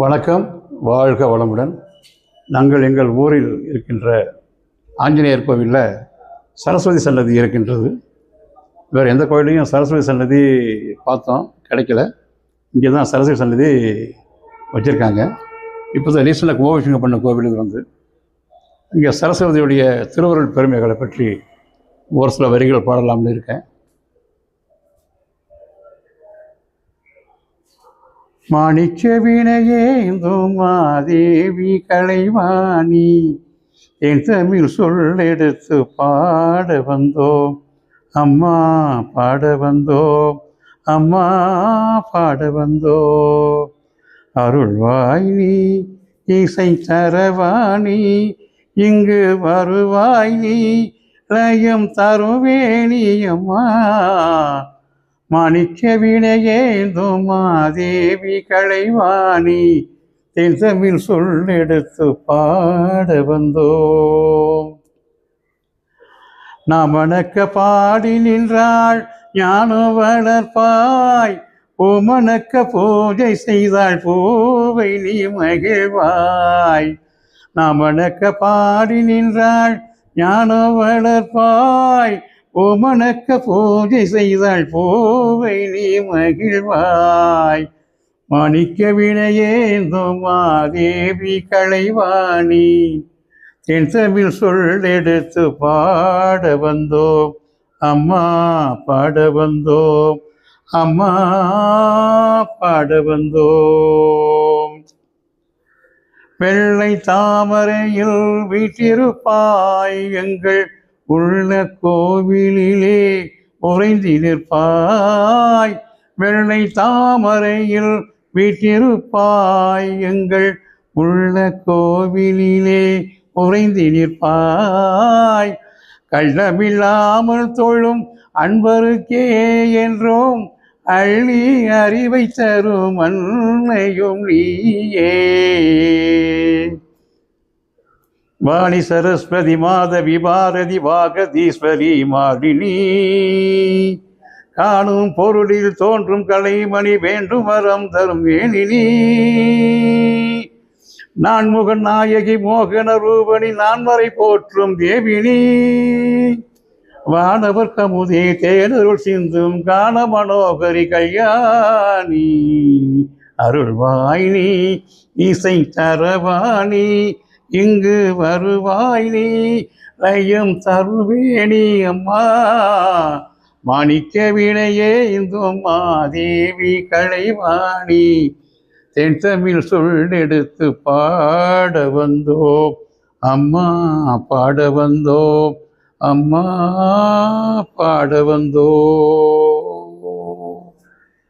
வணக்கம். வாழ்க வளமுடன். நாங்கள் எங்கள் ஊரில் இருக்கின்ற ஆஞ்சநேயர் கோவிலில் சரஸ்வதி சன்னதி இருக்கின்றது. வேறு எந்த கோயிலையும் சரஸ்வதி சன்னதி பார்த்தோம் கிடைக்கல. இங்கே தான் சரஸ்வதி சன்னதி வச்சுருக்காங்க. இப்போ தான் ரீசெண்டாக கும்பாபிஷேகம் பண்ண கோவில் வந்து இங்கே சரஸ்வதியுடைய திருவருள் பெருமைகளை பற்றி ஒரு சில வரிகள் பாடலாம்னு இருக்கேன். மாணிக்க வினையேந்தும் மாதேவி கலைவாணி. என் தமிழ் சொல்லெடுத்து பாட வந்தோம். அம்மா பாட வந்தோம். அம்மா பாட வந்தோம். அருள்வாய் நீ இசை தரவாணி இங்கு வருவாய் நீ லயம் தருவேணி அம்மா. மாணிக்க வீணையேந்தும் மாதேவி கலைவாணி தென் தமிழ் சொல்லெடுத்து பாட வந்தோம். நாம் வணக்க பாடி நின்றாள் ஞானம் வளர்ப்பாய் பூமணக்க பூஜை செய்தாள் பூவை நீ மகிழ்வாய். நாம் வணக்க பாடி நின்றாள் ஞானம் வளர்ப்பாய் ஓமனக்க பூஜை செய்தாள் பூவை நீ மகிழ்வாய். மாணிக்க வினையேந்தும் மாதேவி கலைவாணி தென் தமிழ் சொல்லெடுத்து பாட வந்தோம். அம்மா பாட வந்தோம். அம்மா பாட வந்தோம். வெள்ளை தாமரையில் வீட்டிருப்பாய் எங்கள் உள்ள கோவிலிலே உறைந்து நிற்பாய். வெள்ளை தாமரையில் வீட்டிருப்பாய். எங்கள் உள்ள கோவிலிலே உறைந்து நிற்பாய். கள்ளமில்லாமல் தொழும் அன்பருக்கே என்றோம் அள்ளி அறிவை தரும் அன்னையும் நீயே. வாணி சரஸ்வதி மாதவி பாரதி வாகதீஸ்வரி மாலினி. காணும் பொருளில் தோன்றும் கலைமணி வேண்டும் வரம் தரும் ஏனினி நான் முகன் நாயகி மோகன ரூபணி நான் வரை போற்றும் தேவினி. வானவர் கமுதே தேனருள் சிந்தும் காண மனோகரி கல்யாணி. அருள்வாயினி இசை தரவாணி இங்கு வருவாய் நீ லயம் தருவேணி அம்மா. மாணிக்க வினையே இந்தும் மாதேவி கலைவாணி. தென் தமிழ் சொல் எடுத்து பாட வந்தோம். அம்மா பாட வந்தோம். அம்மா பாட வந்தோம்.